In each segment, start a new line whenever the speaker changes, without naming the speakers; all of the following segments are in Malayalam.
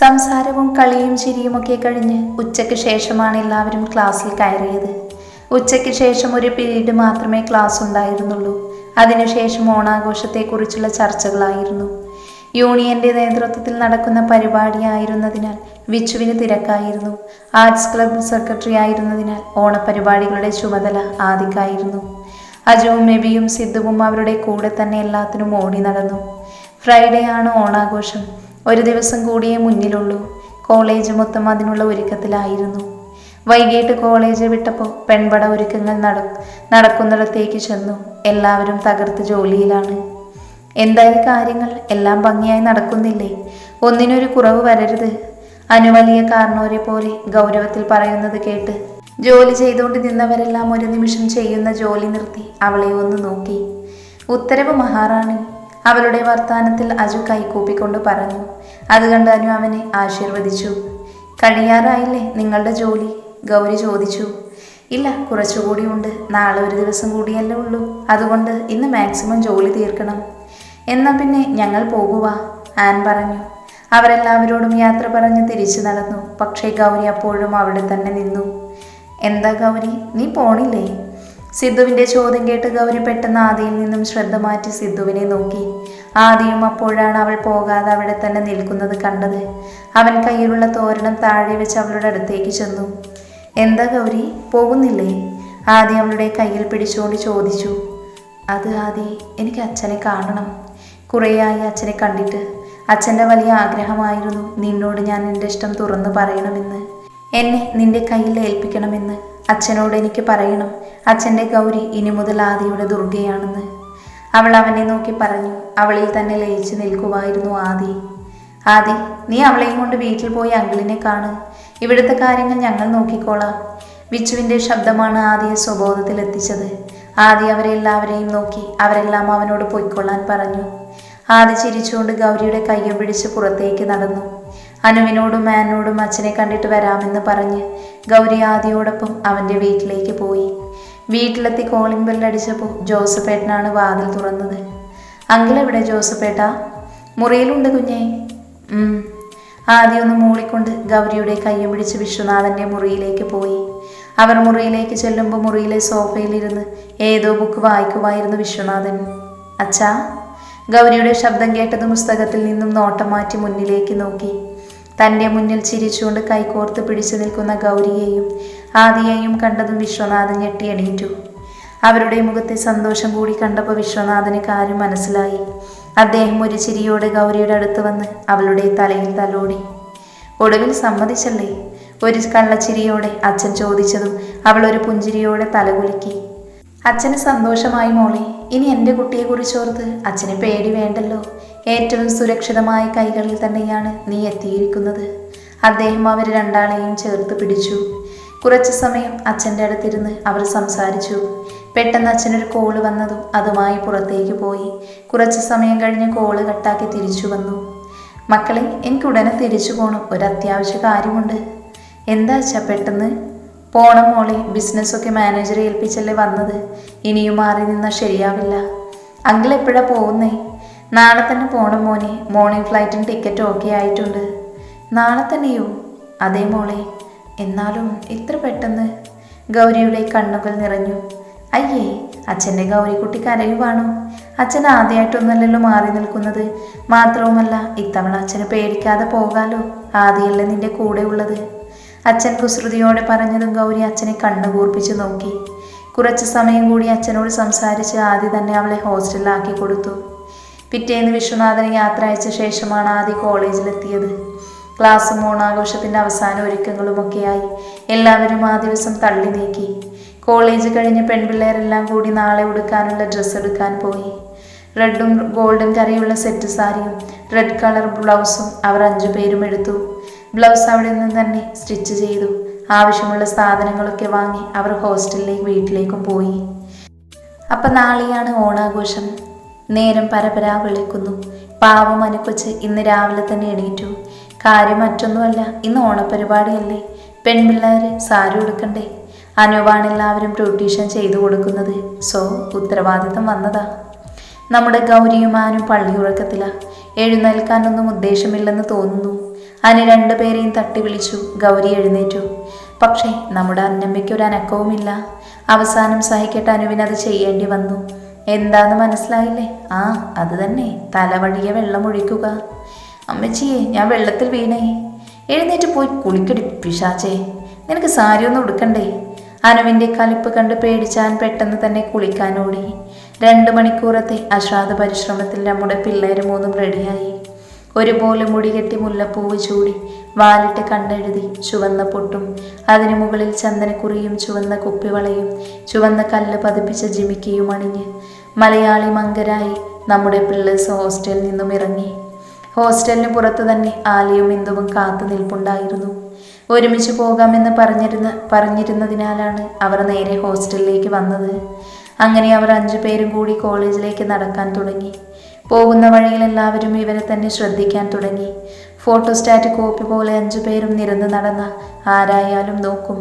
സംസാരവും കളിയും ചിരിയുമൊക്കെ കഴിഞ്ഞ് ഉച്ചയ്ക്ക് ശേഷമാണ് എല്ലാവരും ക്ലാസ്സിൽ കയറിയത്. ഉച്ചയ്ക്ക് ശേഷം ഒരു പീരീഡ് മാത്രമേ ക്ലാസ് ഉണ്ടായിരുന്നുള്ളൂ. അതിനുശേഷം ഓണാഘോഷത്തെക്കുറിച്ചുള്ള ചർച്ചകളായിരുന്നു. യൂണിയന്റെ നേതൃത്വത്തിൽ നടക്കുന്ന പരിപാടി പരിപാടിയായിരുന്നതിനാൽ വിച്ചുവിന് തിരക്കായിരുന്നു. ആർട്സ് ക്ലബ്ബ് സെക്രട്ടറി ആയിരുന്നതിനാൽ ഓണപരിപാടികളുടെ ചുമതല ആദിക്കായിരുന്നു. അജുവും മെബിയും സിദ്ധുവും അവരുടെ കൂടെ തന്നെ എല്ലാത്തിനും ഓടി നടന്നു. ഫ്രൈഡേ ആണ് ഓണാഘോഷം. ഒരു ദിവസം കൂടിയേ മുന്നിലുള്ളൂ. കോളേജ് മൊത്തം അതിനുള്ള ഒരുക്കത്തിലായിരുന്നു. വൈകിട്ട് കോളേജ് വിട്ടപ്പോൾ പെൺപട ഒരുക്കങ്ങൾ നട നടക്കുന്നിടത്തേക്ക് ചെന്നു. എല്ലാവരും തകർത്ത് ജോലിയിലാണ്. എന്തായി കാര്യങ്ങൾ? എല്ലാം ഭംഗിയായി നടക്കുന്നില്ലേ? ഒന്നിനൊരു കുറവ് വരരുത്. അനുവലിയ കാരണവരെ പോലെ ഗൗരവത്തിൽ പറയുന്നത് കേട്ട് ജോലി ചെയ്തുകൊണ്ട് നിന്നവരെല്ലാം ഒരു നിമിഷം ചെയ്യുന്ന ജോലി നിർത്തി അവളെ ഒന്ന് നോക്കി. ഉത്തരവ് മഹാറാണി. അവളുടെ വർത്തമാനത്തിൽ അജു കൈകൂപ്പിക്കൊണ്ട് പറഞ്ഞു. അത് കണ്ട് അനു അവനെ ആശീർവദിച്ചു. കഴിയാറായില്ലേ നിങ്ങളുടെ ജോലി? ഗൗരി ചോദിച്ചു. ഇല്ല കുറച്ചുകൂടി ഉണ്ട്. നാളെ ഒരു ദിവസം കൂടിയല്ലേ ഉള്ളൂ. അതുകൊണ്ട് ഇന്ന് മാക്സിമം ജോലി തീർക്കണം. എന്നാൽ പിന്നെ ഞങ്ങൾ പോകുക ആൻ പറഞ്ഞു. അവരെല്ലാവരോടും യാത്ര പറഞ്ഞ് തിരിച്ചു നടന്നു. പക്ഷേ ഗൗരി അപ്പോഴും അവിടെ തന്നെ നിന്നു. എന്താ ഗൗരി നീ പോണില്ലേ? സിദ്ധുവിന്റെ ചോദ്യം കേട്ട് ഗൗരി പെട്ടെന്ന് ആദിയിൽ നിന്നും ശ്രദ്ധ മാറ്റി സിദ്ധുവിനെ നോക്കി. ആദിയും അപ്പോഴാണ് അവൾ പോകാതെ അവിടെ തന്നെ നിൽക്കുന്നത് കണ്ടത്. അവൻ കയ്യിലുള്ള തോരണം താഴെ വെച്ച് അവളുടെ അടുത്തേക്ക് ചെന്നു. എന്താ ഗൗരി? പോകുന്നില്ലേ? ആദി അവളുടെ കയ്യിൽ പിടിച്ചുകൊണ്ട് ചോദിച്ചു. അത് ആദി എനിക്ക് അച്ഛനെ കാണണം. കുറേയായി അച്ഛനെ കണ്ടിട്ട്. അച്ഛന്റെ വലിയ ആഗ്രഹമായിരുന്നു നിന്നോട് ഞാൻ എന്റെ ഇഷ്ടം തുറന്നു പറയണമെന്ന്. എന്നെ നിന്റെ കയ്യിൽ ഏൽപ്പിക്കണമെന്ന്. അച്ഛനോട് എനിക്ക് പറയണം. അച്ഛന്റെ ഗൗരി ഇനി മുതൽ ആദിയുടെ ദുർഗയാണെന്ന്. അവൾ അവനെ നോക്കി പറഞ്ഞു അവളിൽ തന്നെ ലയിച്ചു നിൽക്കുമായിരുന്നു ആദി. ആദി നീ അവളെയും കൊണ്ട് വീട്ടിൽ പോയി അങ്കിളിനെ കാണ്. ഇവിടുത്തെ കാര്യങ്ങൾ ഞങ്ങൾ നോക്കിക്കോളാം. വിച്ചുവിന്റെ ശബ്ദമാണ് ആദിയെ സ്വബോധത്തിൽ എത്തിച്ചത്. ആദി അവരെ എല്ലാവരെയും നോക്കി അവരെല്ലാം അവനോട് പൊയ്ക്കൊള്ളാൻ പറഞ്ഞു. ആദി ചിരിച്ചുകൊണ്ട് ഗൗരിയുടെ കയ്യും പിടിച്ച് പുറത്തേക്ക് നടന്നു. അനുവിനോടും മാനോടും അച്ഛനെ കണ്ടിട്ട് വരാമെന്ന് പറഞ്ഞ് ഗൗരി ആദിയോടൊപ്പം അവന്റെ വീട്ടിലേക്ക് പോയി. വീട്ടിലെത്തി കോളിംഗ് ബെല്ലടിച്ചപ്പോൾ ജോസഫേട്ടനാണ് വാതിൽ തുറന്നത്. അങ്കിൾ എവിടെ ജോസഫേട്ട? മുറിയിലുണ്ട് കുഞ്ഞേ. ആദ്യമൊന്ന് മൂളിക്കൊണ്ട് ഗൗരിയുടെ കയ്യും പിടിച്ച് വിശ്വനാഥന്റെ മുറിയിലേക്ക് പോയി. അവർ മുറിയിലേക്ക് ചെല്ലുമ്പോൾ മുറിയിലെ സോഫയിലിരുന്ന് ഏതോ ബുക്ക് വായിക്കുമായിരുന്നു വിശ്വനാഥൻ. അച്ഛാ. ഗൗരിയുടെ ശബ്ദം കേട്ടത് പുസ്തകത്തിൽ നിന്നും നോട്ടം മാറ്റി മുന്നിലേക്ക് നോക്കി. തന്റെ മുന്നിൽ ചിരിച്ചുകൊണ്ട് കൈകോർത്ത് പിടിച്ചു നിൽക്കുന്ന ഗൗരിയെയും ആദിയെയും കണ്ടതും വിശ്വനാഥൻ ഞെട്ടിയണീറ്റു. അവരുടെ മുഖത്തെ സന്തോഷം കൂടി കണ്ടപ്പോൾ വിശ്വനാഥന് കാര്യം മനസ്സിലായി. അദ്ദേഹം ഒരു ചിരിയോടെ ഗൗരിയുടെ അടുത്ത് വന്ന് അവളുടെ തലയിൽ തലോടി. ഒടുവിൽ സമ്മതിച്ചല്ലേ? ഒരു കള്ളച്ചിരിയോടെ അച്ഛൻ ചോദിച്ചതും അവൾ ഒരു പുഞ്ചിരിയോടെ തലകുലുക്കി. അച്ഛന് സന്തോഷമായി മോളെ. ഇനി എന്റെ കുട്ടിയെക്കുറിച്ചോർത്ത് അച്ഛന് പേടി വേണ്ടല്ലോ. ഏറ്റവും സുരക്ഷിതമായ കൈകളിൽ തന്നെയാണ് നീ എത്തിയിരിക്കുന്നത്. അദ്ദേഹം അവർ രണ്ടാളെയും ചേർത്ത് പിടിച്ചു. കുറച്ചു സമയം അച്ഛന്റെ അടുത്തിരുന്ന് അവർ സംസാരിച്ചു. പെട്ടെന്ന് അച്ഛനൊരു കോൾ വന്നതും അതുമായി പുറത്തേക്ക് പോയി. കുറച്ച് സമയം കഴിഞ്ഞ് കോൾ കട്ടാക്കി തിരിച്ചു വന്നു. മക്കളെ എനിക്ക് ഉടനെ തിരിച്ചു പോകണം ഒരു അത്യാവശ്യ കാര്യമുണ്ട്. എന്താ അച്ഛാ പെട്ടെന്ന്? പോണം മോളെ. ബിസിനസ്സൊക്കെ മാനേജറെ ഏൽപ്പിച്ചല്ലേ വന്നത്. ഇനിയും മാറി നിന്നാൽ ശരിയാവില്ല. അങ്കിൾ എപ്പോഴാ പോകുന്നേ? നാളെ തന്നെ പോണം മോനെ. മോർണിംഗ് ഫ്ലൈറ്റിന് ടിക്കറ്റ് ഓക്കെ ആയിട്ടുണ്ട്. നാളെ തന്നെയോ? അതെ മോളെ. എന്നാലും ഇത്ര പെട്ടെന്ന്? ഗൗരിയുടെ കണ്ണുകൾ നിറഞ്ഞു. അയ്യേ അച്ഛന്റെ ഗൗരിക്കുട്ടി കരയുവാണോ? അച്ഛൻ ആദ്യമായിട്ടൊന്നല്ലല്ലോ മാറി നിൽക്കുന്നത്. മാത്രവുമല്ല ഇത്തവണ അച്ഛന് പേടിക്കാതെ പോകാലോ? ആദ്യമല്ല നിന്റെ കൂടെ ഉള്ളത്. അച്ഛൻ കുസൃതിയോടെ പറഞ്ഞതും ഗൗരി അച്ഛനെ കണ്ണു കൂർപ്പിച്ച് നോക്കി. കുറച്ച് സമയം കൂടി അച്ഛനോട് സംസാരിച്ച് ആദ്യം തന്നെ അവളെ ഹോസ്റ്റലിലാക്കി കൊടുത്തു. പിറ്റേന്ന് വിശ്വനാഥന് യാത്ര അയച്ച ശേഷമാണ് ആദ്യ കോളേജിലെത്തിയത്. ക്ലാസ്സും മോണാഘോഷത്തിന്റെ അവസാന ഒരുക്കങ്ങളുമൊക്കെയായി എല്ലാവരും ആ ദിവസം തള്ളി നീക്കി. കോളേജ് കഴിഞ്ഞ് പെൺപിള്ളേരെല്ലാം കൂടി നാളെ ഉടുക്കാനുള്ള ഡ്രസ്സ് എടുക്കാൻ പോയി. റെഡും ഗോൾഡും കറിയുള്ള സെറ്റ് സാരിയും റെഡ് കളർ ബ്ലൗസും അവർ അഞ്ചു പേരും എടുത്തു. ബ്ലൗസ് അവിടെ നിന്ന് തന്നെ സ്റ്റിച്ച് ചെയ്തു. ആവശ്യമുള്ള സാധനങ്ങളൊക്കെ വാങ്ങി അവർ ഹോസ്റ്റലിലേക്ക് വീട്ടിലേക്കും പോയി. അപ്പം നാളെയാണ് ഓണാഘോഷം. നേരം പരപരാ വിളിക്കുന്നു. പാവം അനുക്കൊച്ച് ഇന്ന് രാവിലെ തന്നെ എണീറ്റു. കാര്യം മറ്റൊന്നുമല്ല ഇന്ന് ഓണപരിപാടിയല്ലേ പെൺപിള്ളേരെ സാരി ഉടുക്കണ്ടേ? അനുവാണ് എല്ലാവരും ബ്യൂട്ടീഷ്യൻ ചെയ്തു കൊടുക്കുന്നത്. സോ ഉത്തരവാദിത്തം വന്നതാ. നമ്മുടെ ഗൗരിയുമാനും പള്ളി പള്ളിയുറക്കത്തില എഴുന്നേൽക്കാനൊന്നും ഉദ്ദേശമില്ലെന്ന് തോന്നുന്നു. അനു രണ്ടുപേരെയും തട്ടി വിളിച്ചു ഗൗരി എഴുന്നേറ്റു. പക്ഷേ നമ്മുടെ അന്നമ്മയ്ക്ക് ഒരു അനക്കവുമില്ല. അവസാനം സഹിക്കട്ടെ അനുവിനത് ചെയ്യേണ്ടി വന്നു. എന്താന്ന് മനസ്സിലായില്ലേ? ആ അത് തന്നെ. തലവടിയെ വെള്ളം ഒഴിക്കുക. അമ്മച്ചിയെ ഞാൻ വെള്ളത്തിൽ വീണേ. എഴുന്നേറ്റ് പോയി കുളിക്കടി പിശാച്ചേ. നിനക്ക് സാരി ഒന്നും ഉടുക്കണ്ടേ? അനുവിന്റെ കലിപ്പ് കണ്ട് പേടിച്ചാൻ പെട്ടെന്ന് തന്നെ കുളിക്കാനോടി രണ്ട് മണിക്കൂറത്തെ അശ്രാദ പരിശ്രമത്തിൽ നമ്മുടെ പിള്ളേർ മൂന്നും റെഡിയായി ഒരുപോലെ മുടികെട്ടി മുല്ലപ്പൂവ് ചൂടി വാലിട്ട് കണ്ണെഴുതി ചുവന്ന പൊട്ടും. അതിനു മുകളിൽ ചന്ദനക്കുറിയും ചുവന്ന കുപ്പിവളയും ചുവന്ന കല്ല് പതിപ്പിച്ച ജിമിക്കിയും അണിഞ്ഞ് മലയാളി മങ്കരായി നമ്മുടെ പിള്ളേഴ്സ് ഹോസ്റ്റലിൽ നിന്നും ഇറങ്ങി. ഹോസ്റ്റലിന് പുറത്തു തന്നെ ആലിയും ഇന്ദുവും കാത്തു നിൽപ്പുണ്ടായിരുന്നു. ഒരുമിച്ച് പോകാമെന്ന് പറഞ്ഞിരുന്ന പറഞ്ഞിരുന്നതിനാലാണ് അവർ നേരെ ഹോസ്റ്റലിലേക്ക് വന്നത്. അങ്ങനെ അവർ അഞ്ചു പേരും കൂടി കോളേജിലേക്ക് നടക്കാൻ തുടങ്ങി. പോകുന്ന വഴിയിൽ എല്ലാവരും ഇവരെ തന്നെ ശ്രദ്ധിക്കാൻ തുടങ്ങി. ഫോട്ടോസ്റ്റാറ്റ് കോപ്പി പോലെ അഞ്ചു പേരും നിരന്ന് നടന്ന ആരായാലും നോക്കും.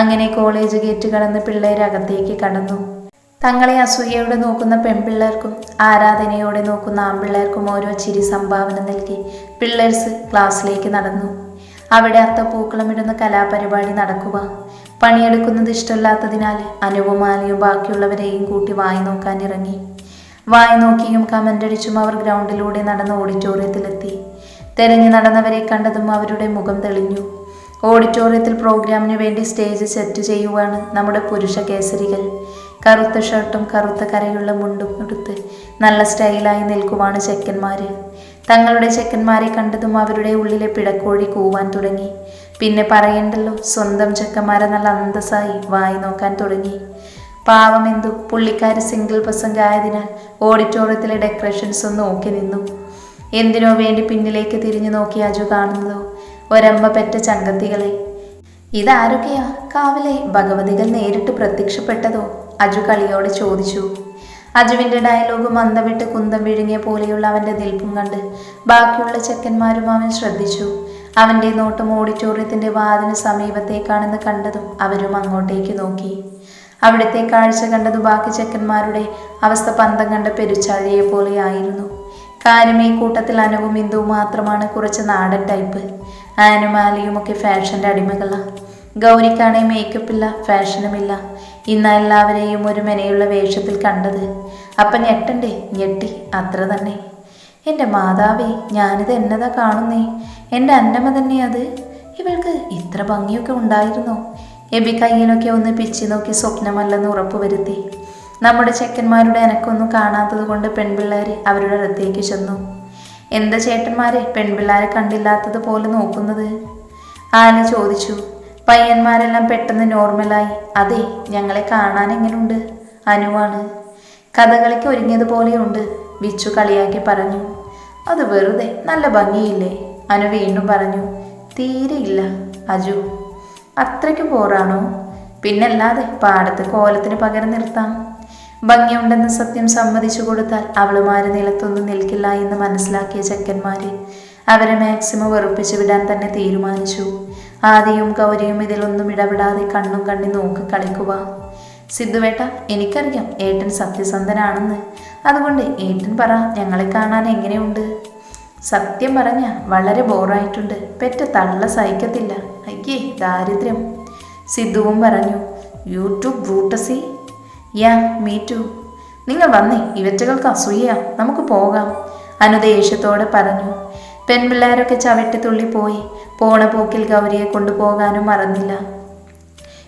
അങ്ങനെ കോളേജ് ഗേറ്റ് കടന്ന് പിള്ളേരകത്തേക്ക് കടന്നു. തങ്ങളെ അസൂയയോടെ നോക്കുന്ന പെൺപിള്ളേർക്കും ആരാധനയോടെ നോക്കുന്ന ആൺപിള്ളേർക്കും ഓരോ ചിരി സംഭാവന നൽകി പിള്ളേഴ്സ് ക്ലാസ്സിലേക്ക് നടന്നു. അവിടെ അത്തപ്പൂക്കളമിടുന്ന കലാപരിപാടി നടക്കുക. പണിയെടുക്കുന്നത് ഇഷ്ടമല്ലാത്തതിനാൽ അനുപമാലിയും ബാക്കിയുള്ളവരെയും കൂട്ടി വായി നോക്കാൻ ഇറങ്ങി. വായി നോക്കിയും കമന്റടിച്ചും അവർ ഗ്രൗണ്ടിലൂടെ നടന്ന ഓഡിറ്റോറിയത്തിലെത്തി. തെരഞ്ഞു നടന്നവരെ കണ്ടതും അവരുടെ മുഖം തെളിഞ്ഞു. ഓഡിറ്റോറിയത്തിൽ പ്രോഗ്രാമിന് വേണ്ടി സ്റ്റേജ് സെറ്റ് ചെയ്യുവാണ് നമ്മുടെ പുരുഷ കേസരികൾ. കറുത്ത ഷർട്ടും കറുത്ത കരയുള്ള മുണ്ടും എടുത്ത് നല്ല സ്റ്റൈലായി നിൽക്കുവാണ് ചെക്കന്മാർ തങ്ങളുടെ ചെക്കന്മാരെ കണ്ടതും അവരുടെ ഉള്ളിലെ പിടക്കോഴി കൂവാൻ തുടങ്ങി. പിന്നെ പറയണ്ടല്ലോ സ്വന്തം ചെക്കന്മാരെ നല്ല അന്തസ്സായി വായി നോക്കാൻ തുടങ്ങി. പാവം എന്തു? പുള്ളിക്കാരി സിംഗിൾ പ്രസംഗം ആയതിനാൽ ഓഡിറ്റോറിയത്തിലെ ഡെക്കറേഷൻസ് ഒന്ന് നോക്കി നിന്നു. എന്തിനോ വേണ്ടി പിന്നിലേക്ക് തിരിഞ്ഞു നോക്കി അജു കാണുന്നതോ ഒരമ്മ പെറ്റ ചങ്കത്തികളെ. ഇതാരൊക്കെയാ? കാവിലെ ഭഗവതികൾ നേരിട്ട് പ്രത്യക്ഷപ്പെട്ടതോ? അജു കളിയോട് ചോദിച്ചു. അജുവിന്റെ ഡയലോഗ് മന്ദം വിട്ട് കുന്തം വിഴുങ്ങിയ പോലെയുള്ള അവന്റെ നിൽപ്പും കണ്ട് ബാക്കിയുള്ള ചെക്കന്മാരും അവൻ ശ്രദ്ധിച്ചു. അവന്റെ നോട്ടം ഓഡിറ്റോറിയത്തിന്റെ വാതിന് സമീപത്തേക്കാണെന്ന് കണ്ടതും അവരും അങ്ങോട്ടേക്ക് നോക്കി. അവിടുത്തെ കാഴ്ച കണ്ടത് ബാക്കി ചെക്കന്മാരുടെ അവസ്ഥ പന്തം കണ്ട പെരുച്ചാഴിയെ പോലെയായിരുന്നു. കാര്യം ഈ കൂട്ടത്തിൽ അനുവും ഇന്ദുവും മാത്രമാണ് കുറച്ച് നാടൻ ടൈപ്പ് ആനുമാലിയും ഒക്കെ ഫാഷന്റെ അടിമകളാണ് ഗൗരിക്കാണെ മേക്കപ്പില്ല ഫാഷനുമില്ല ഇന്ന് എല്ലാവരെയും ഒരു മെനയുള്ള വേഷത്തിൽ കണ്ടത്. അപ്പം ഞെട്ടണ്ടേ? ഞെട്ടി. അത്ര തന്നെ. എന്റെ മാതാവേ ഞാനിത് എന്നതാ കാണുന്നേ? എന്റെ അന്നമ്മ തന്നെ അത്. ഇവൾക്ക് ഇത്ര ഭംഗിയൊക്കെ ഉണ്ടായിരുന്നോ? എബി കയ്യിലൊക്കെ ഒന്ന് പിച്ചി നോക്കി സ്വപ്നമല്ലെന്ന് ഉറപ്പുവരുത്തി നമ്മുടെ ചെക്കന്മാരുടെ എനക്കൊന്നും കാണാത്തത് കൊണ്ട് പെൺപിള്ളേർ അവരുടെ അടുത്തേക്ക് ചെന്നു. എന്താ ചേട്ടന്മാരെ പെൺപിള്ളേരെ കണ്ടില്ലാത്തത് പോലെ നോക്കുന്നത്? ആന ചോദിച്ചു. പയ്യന്മാരെല്ലാം പെട്ടെന്ന് നോർമലായി. അതെ ഞങ്ങളെ കാണാൻ എങ്ങനെയുണ്ട് അനുവാണ് കഥകളിക്ക് ഒരുങ്ങിയതുപോലെയുണ്ട് വിച്ചു കളിയാക്കി പറഞ്ഞു. അത് വെറുതെ നല്ല ഭംഗിയില്ലേ? അനു വീണ്ടും പറഞ്ഞു. തീരെയില്ല അജു. അത്രയ്ക്ക് പോറാണോ? പിന്നല്ലാതെ പാടത്ത് കോലത്തിന് പകരം നിർത്താം. ഭംഗിയുണ്ടെന്ന് സത്യം സമ്മതിച്ചു കൊടുത്താൽ അവളുമാര് നിലത്തൊന്നും നിൽക്കില്ല എന്ന് മനസ്സിലാക്കിയ ചെക്കന്മാരെ അവരെ മാക്സിമം വെറുപ്പിച്ചു വിടാൻ തന്നെ തീരുമാനിച്ചു. ആദിയും ഗൗരിയും ഇതിലൊന്നും ഇടപെടാതെ കണ്ണും കണ്ണി നോക്കി കളിക്കുക. സിദ്ധുവേട്ട എനിക്കറിയാം ഏട്ടൻ സത്യസന്ധനാണെന്ന്. അതുകൊണ്ട് ഏട്ടൻ പറ ഞങ്ങളെ കാണാൻ എങ്ങനെയുണ്ട്? സത്യം പറഞ്ഞ വളരെ ബോറായിട്ടുണ്ട്. പെറ്റ തള്ള സഹിക്കത്തില്ല. അയ്യേ ദാരിദ്ര്യം. സിദ്ധുവും പറഞ്ഞു യൂട്യൂബ് ബ്രൂട്ടസി. Yeah me too. നിങ്ങൾ വന്നേ ഇവറ്റകൾക്ക് അസൂയ. നമുക്ക് പോകാം. അനുദേശത്തോടെ പറഞ്ഞു. പെൺപിള്ളേരൊക്കെ ചവിട്ടി തുള്ളിപ്പോയി പോണ പോക്കിൽ ഗൗരിയെ കൊണ്ടുപോകാനും മറന്നില്ല.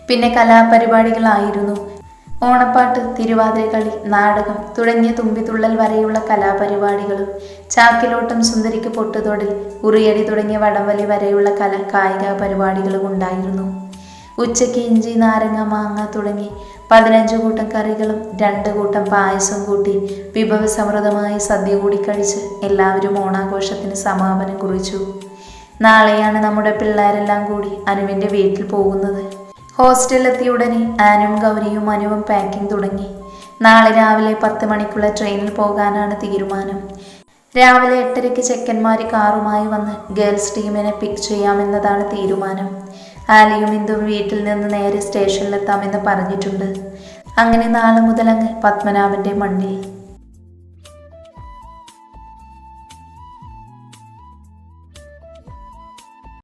പിന്നെ കലാപരിപാടികളായിരുന്നു. ഓണപ്പാട്ട് തിരുവാതിരകളി നാടകം തുടങ്ങിയ തുമ്പിത്തുള്ളൽ വരെയുള്ള കലാപരിപാടികളും ചാക്കിലോട്ടം സുന്ദരിക്ക് പൊട്ടുതൊടിൽ ഉറിയടി തുടങ്ങിയ വടംവലി വരെയുള്ള കല കായിക പരിപാടികളും ഉണ്ടായിരുന്നു. ഉച്ചയ്ക്ക് ഇഞ്ചി നാരങ്ങ മാങ്ങ തുടങ്ങി പതിനഞ്ച് കൂട്ടം കറികളും രണ്ട് കൂട്ടം പായസം കൂട്ടി വിഭവസമൃദ്ധമായി സദ്യ കൂടി കഴിച്ച് എല്ലാവരും ഓണാഘോഷത്തിന് സമാപനം കുറിച്ചു. നാളെയാണ് നമ്മുടെ പിള്ളേരെല്ലാം കൂടി അനുവിന്റെ വീട്ടിൽ പോകുന്നത്. ഹോസ്റ്റലിലെത്തിയ ഉടനെ ആനും ഗൗരിയും അനുവും പാക്കിംഗ് തുടങ്ങി. നാളെ രാവിലെ പത്ത് മണിക്കുള്ള ട്രെയിനിൽ പോകാനാണ് തീരുമാനം. രാവിലെ എട്ടരയ്ക്ക് ചെക്കന്മാർ കാറുമായി വന്ന് ഗേൾസ് ടീമിനെ പിക്ക് ചെയ്യാമെന്നതാണ് തീരുമാനം. ആലിയും ഇന്ദുവും വീട്ടിൽ നിന്ന് നേരെ സ്റ്റേഷനിലെത്താമെന്ന് പറഞ്ഞിട്ടുണ്ട്. അങ്ങനെ നാളെ മുതൽ അങ്ങ് പത്മനാഭന്റെ മണ്ണിൽ.